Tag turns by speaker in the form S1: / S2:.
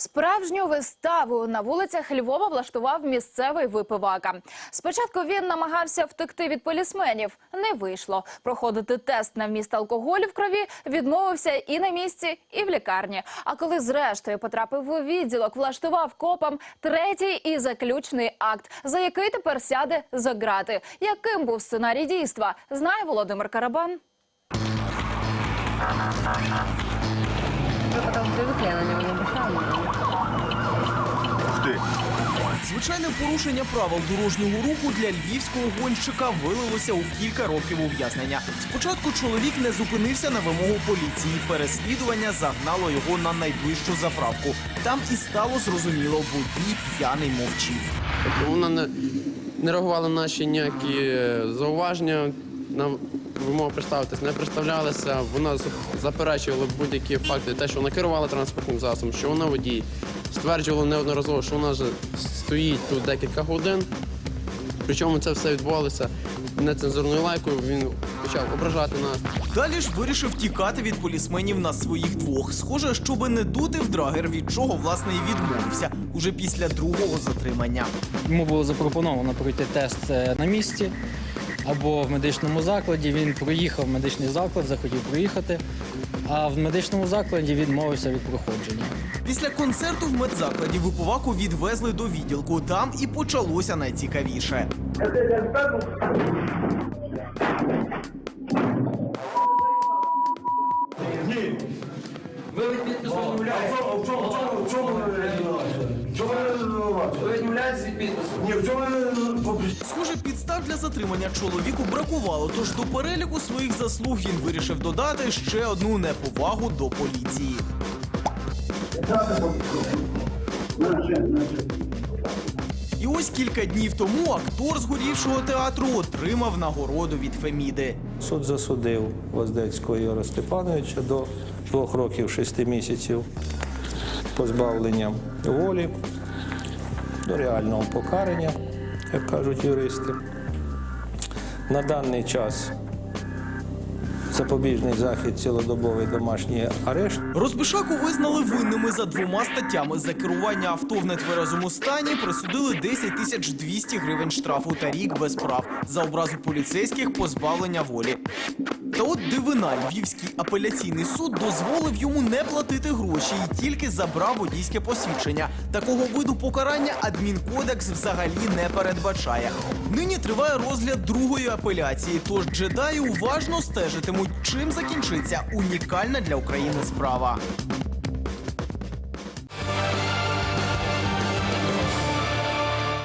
S1: Справжню виставу на вулицях Львова влаштував місцевий випивака. Спочатку він намагався втекти від полісменів. Не вийшло. Проходити тест на вміст алкоголю в крові відмовився і на місці, і в лікарні. А коли зрештою потрапив у відділок, влаштував копам третій і заключний акт, за який тепер сяде за грати. Яким був сценарій дійства, знає Володимир Карабан.
S2: Вы потом привыкли, я на него не обращала внимания.
S3: Звичайне порушення правил дорожнього руху для львівського гонщика вилилося у кілька років ув'язнення. Спочатку чоловік не зупинився на вимогу поліції. Переслідування загнало його на найближчу заправку. Там і стало зрозуміло, водій п'яний мовчив.
S4: Вона не, не реагувала на наші ніякі е, зауваження, на вимогу представитись не представлялася. Вона заперечувала будь-які факти, те, що вона керувала транспортним засобом, що вона водій. Стверджувала неодноразово, що вона вже стоїть тут декілька годин. Причому це все відбувалося нецензурною лайкою. Він почав ображати нас.
S3: Далі ж вирішив тікати від полісменів на своїх двох. Схоже, щоби не дути в драгер, від чого власне і відмовився уже після другого затримання.
S5: Йому було запропоновано пройти тест е, на місці або в медичному закладі. Він проїхав в медичний заклад, захотів проїхати, а в медичному закладі відмовився від проходження.
S3: Після концерту в медзакладі випиваку відвезли до відділку. Там і почалося найцікавіше. Схоже, підстав для затримання чоловіку бракувало, тож до переліку своїх заслуг він вирішив додати ще одну неповагу до поліції. І ось кілька днів тому актор згорівшого театру отримав нагороду від Феміди.
S6: Суд засудив Воздецького Ігоря Степановича до двох років шести місяців позбавлення волі, до реального покарання, як кажуть юристи. На даний час запобіжний захід цілодобовий домашній арешт.
S3: Розбишаку визнали винними за двома статтями. За керування авто в нетверезому стані присудили 10 тисяч 200 гривень штрафу та рік без прав. За образу поліцейських позбавлення волі. Та от дивина, Львівський апеляційний суд дозволив йому не платити гроші і тільки забрав водійське посвідчення. Такого виду покарання адмінкодекс взагалі не передбачає. Нині триває розгляд другої апеляції, тож джедаї уважно стежитимуть, чим закінчиться унікальна для України справа.